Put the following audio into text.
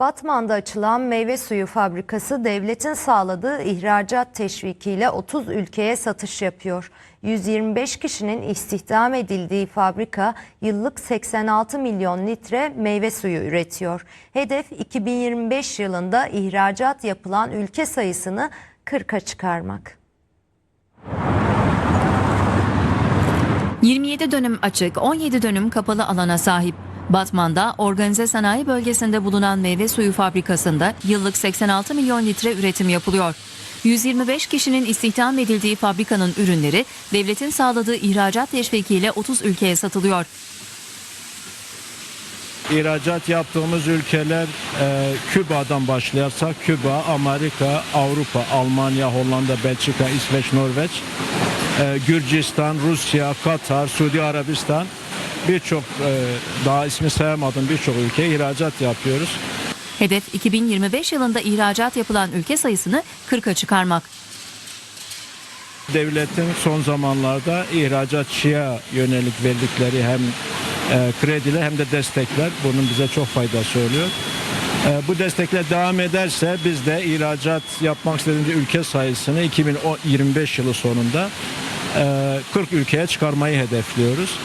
Batman'da açılan meyve suyu fabrikası devletin sağladığı ihracat teşvikiyle 30 ülkeye satış yapıyor. 125 kişinin istihdam edildiği fabrika yıllık 86 milyon litre meyve suyu üretiyor. Hedef 2025 yılında ihracat yapılan ülke sayısını 40'a çıkarmak. 27 dönüm açık, 17 dönüm kapalı alana sahip. Batman'da organize sanayi bölgesinde bulunan meyve suyu fabrikasında yıllık 86 milyon litre üretim yapılıyor. 125 kişinin istihdam edildiği fabrikanın ürünleri devletin sağladığı ihracat teşvikiyle 30 ülkeye satılıyor. İhracat yaptığımız ülkeler e, Küba'dan başlayarsak Küba, Amerika, Avrupa, Almanya, Hollanda, Belçika, İsveç, Norveç, e, Gürcistan, Rusya, Katar, Suudi Arabistan birçok e, daha ismi sayamadığım birçok ülkeye ihracat yapıyoruz. Hedef 2025 yılında ihracat yapılan ülke sayısını 40'a çıkarmak. Devletin son zamanlarda ihracatçıya yönelik verdikleri hem e, krediler hem de destekler bunun bize çok faydası oluyor. E, bu destekler devam ederse biz de ihracat yapmak istediğimiz ülke sayısını 2025 yılı sonunda e, 40 ülkeye çıkarmayı hedefliyoruz.